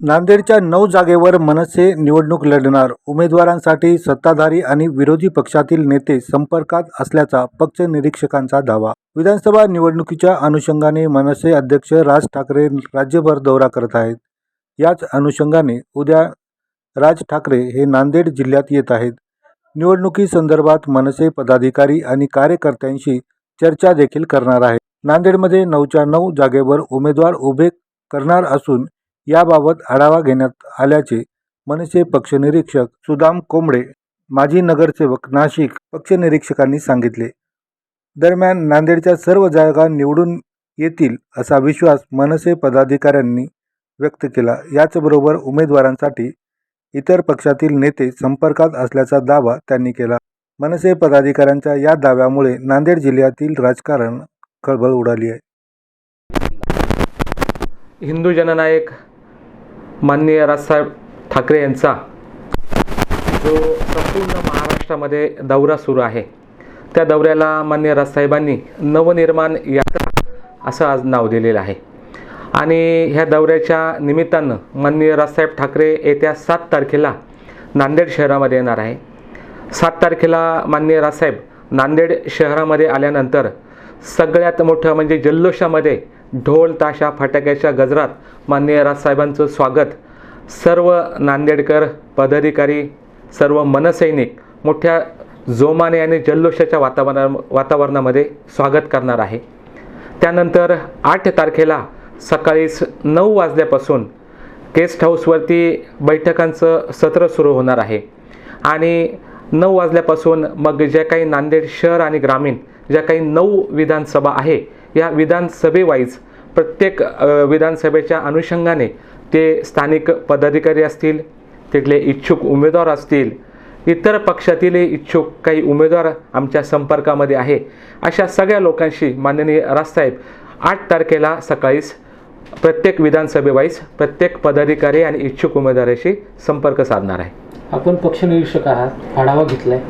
नांदेडच्या नऊ जागेवर मनसे निवडणूक लढणार. उमेदवारांसाठी सत्ताधारी आणि विरोधी पक्षातील नेते संपर्कात असल्याचा पक्ष निरीक्षकांचा दावा. विधानसभा निवडणुकीच्या अनुषंगाने मनसे अध्यक्ष राज ठाकरे राज्यभर दौरा करत आहेत. याच अनुषंगाने उद्या राज ठाकरे हे नांदेड जिल्ह्यात येत आहेत. निवडणुकीसंदर्भात मनसे पदाधिकारी आणि कार्यकर्त्यांशी चर्चा देखील करणार आहे नांदेडमध्ये नऊच्या नऊ जागेवर उमेदवार उभे करणार असून याबाबत आढावा घेण्यात आल्याचे मनसे पक्षनिरीक्षक सुदाम कोंबडे माजी नगरसेवक नाशिक पक्षनिरीक्षकांनी सांगितले. दरम्यान नांदेडच्या सर्व जागा निवडून येतील असा विश्वास मनसे पदाधिकाऱ्यांनी व्यक्त केला. याचबरोबर उमेदवारांसाठी इतर पक्षातील नेते संपर्कात असल्याचा दावा त्यांनी केला. मनसे पदाधिकाऱ्यांच्या या दाव्यामुळे नांदेड जिल्ह्यातील राजकारण खळबळ उडाली आहे. हिंदू जननायक माननीय राजसाहेब ठाकरे यांचा जो संपूर्ण महाराष्ट्रामध्ये दौरा सुरू आहे. त्या दौऱ्याला माननीय राजसाहेबांनी नवनिर्माण यात्रा असं आज नाव दिलेलं आहे. आणि ह्या दौऱ्याच्या निमित्तानं माननीय राजसाहेब ठाकरे येत्या सात तारखेला नांदेड शहरामध्ये येणार आहे. सात तारखेला माननीय राजसाहेब नांदेड शहरामध्ये आल्यानंतर सगळ्यात मोठं म्हणजे जल्लोषामध्ये ढोल ताशा फटाक्याच्या गजरात माननीय राजसाहेबांचं स्वागत. सर्व नांदेडकर पदाधिकारी सर्व मनसैनिक मोठ्या जोमाने आणि जल्लोषाच्या वातावरणा वातावरणामध्ये स्वागत करणार आहे. त्यानंतर आठ तारखेला सकाळी स नऊ वाजल्यापासून गेस्ट हाऊसवरती बैठकांचं सत्र सुरू होणार आहे. आणि नऊ वाजल्यापासून मग ज्या काही नांदेड शहर आणि ग्रामीण ज्या काही नऊ विधानसभा आहे या विधानसभेवाईज प्रत्येक विधानसभेच्या अनुषंगाने ते स्थानिक पदाधिकारी असतील तिथले इच्छुक उमेदवार असतील इतर पक्षातील इच्छुक काही उमेदवार आमच्या संपर्कामध्ये आहे. अशा सगळ्या लोकांशी माननीय राजसाहेब आठ तारखेला सकाळीच प्रत्येक विधानसभेवाईज प्रत्येक पदाधिकारी आणि इच्छुक उमेदवाराशी संपर्क साधणार आहे. आपण पक्ष निरीक्षक आहात आढावा घेतलाय.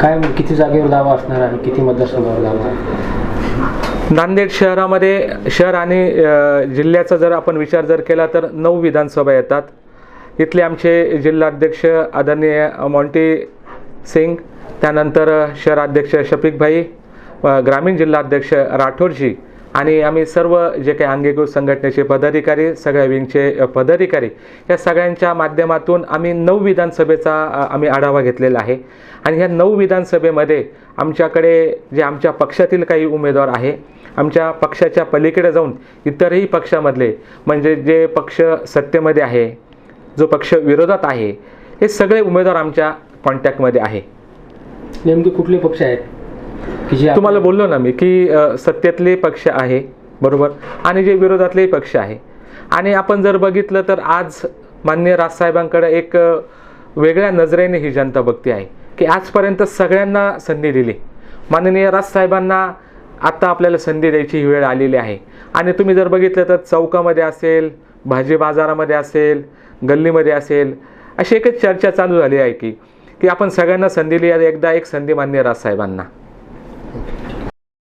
काय किती जागेवर दावा असणार आहे किती मतदारसंघावर दावा आहे नांदेड शहरामध्ये शहर आणि जिल्ह्याचा जर आपण विचार जर केला तर नऊ विधानसभा येतात. इथले आमचे जिल्हाध्यक्ष आदरणीय मॉन्टी सिंग त्यानंतर शहराध्यक्ष शफिकभाई ग्रामीण जिल्हाध्यक्ष राठोडजी आणि आम्ही सर्व जे काही अंगीकृत संघटनेचे पदाधिकारी सगळ्या विंगचे पदाधिकारी या सगळ्यांच्या माध्यमातून आम्ही नऊ विधानसभेचा आम्ही आढावा घेतलेला आहे. आणि ह्या नऊ विधानसभेमध्ये आमच्याकडे जे आमच्या पक्षातील काही उमेदवार आहे आमच्या पक्षाच्या पलीकडे जाऊन इतरही पक्षामधले म्हणजे जे पक्ष सत्तेमध्ये आहे जो पक्ष विरोधात आहे हे सगळे उमेदवार आमच्या कॉन्टॅक्टमध्ये आहे. नेमके कुठले पक्ष आहेत? की जे तुम्हाला बोललो ना मी की सत्तेतले पक्ष आहे बरोबर? आणि जे विरोधातलेही पक्ष आहे. आणि आपण जर बघितलं तर आज माननीय राजसाहेबांकडे एक वेगळ्या नजरेने ही जनता बघते आहे की आजपर्यंत सगळ्यांना संधी दिली. माननीय राजसाहेबांना आत्ता आपल्याला संधी द्यायची ही वेळ आलेली आहे. आणि तुम्ही जर बघितलं तर चौकामध्ये असेल भाजी बाजारामध्ये असेल गल्लीमध्ये असेल अशी एकच चर्चा चालू झाली आहे की की आपण सगळ्यांना संधी दिली एकदा एक संधी मान्य राजसाहेबांना.